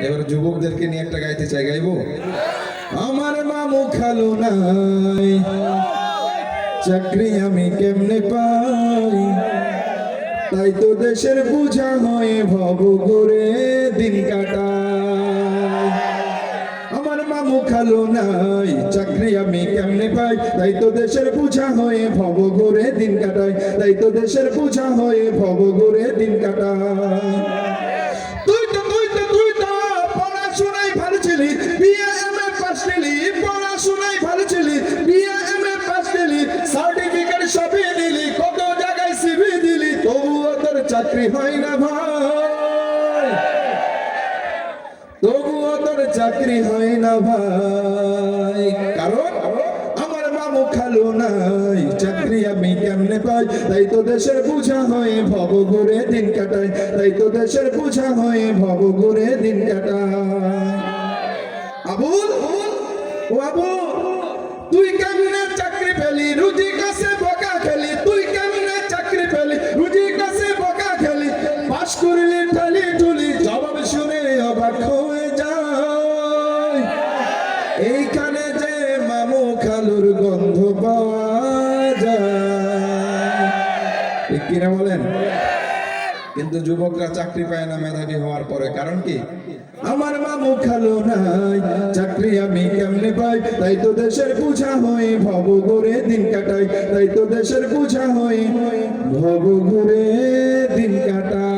এবার যুবকদেরকে নিয়ে একটা গাইতে চাই, গাইবো? আমার মামু খালো নাই। চাকরি আমি কেমনে পাই? তাই তো দেশের বুঝা হয়ে ভব করে দিন কাটাই। আমার মামু খালো নাই, চাকরি আমি কেমনে পাই? তাই তো দেশের বুঝা হয়ে ভব করে দিন কাটাই। তাই তো দেশের বুঝা হয়ে ভব করে দিন কাটাই। চাকরি হয় না ভাই। তবুও তোর চাকরি হয় না ভাই। কারণ আমার মামু খালো নাই। চাকরি আমি কেমনে পাই? তাই তো দেশের হয়ে ভব ঘুরে দিন কাটাই। তাই তো দেশের বুঝা হয়ে ভব ঘুরে দিন কাটাই। আবুল, ও তুই কেমনে চাকরি পেলি এইখানে যে মামু খালুর গন্ধ পাওয়া যায়। কিনা বলেন? কিন্তু যুবকরা চাকরি পায় না, মেধাবী হওয়ার পরে। কারণ কি? আমার মামু খালো নাই, চাকরি আমি কেমনে পাই? তাই তো দেশের বুঝা হয়ে, ভব ঘুরে দিন কাটাই। তাই তো দেশের বুঝা হয়ে, ভব ঘুরে দিন কাটাই।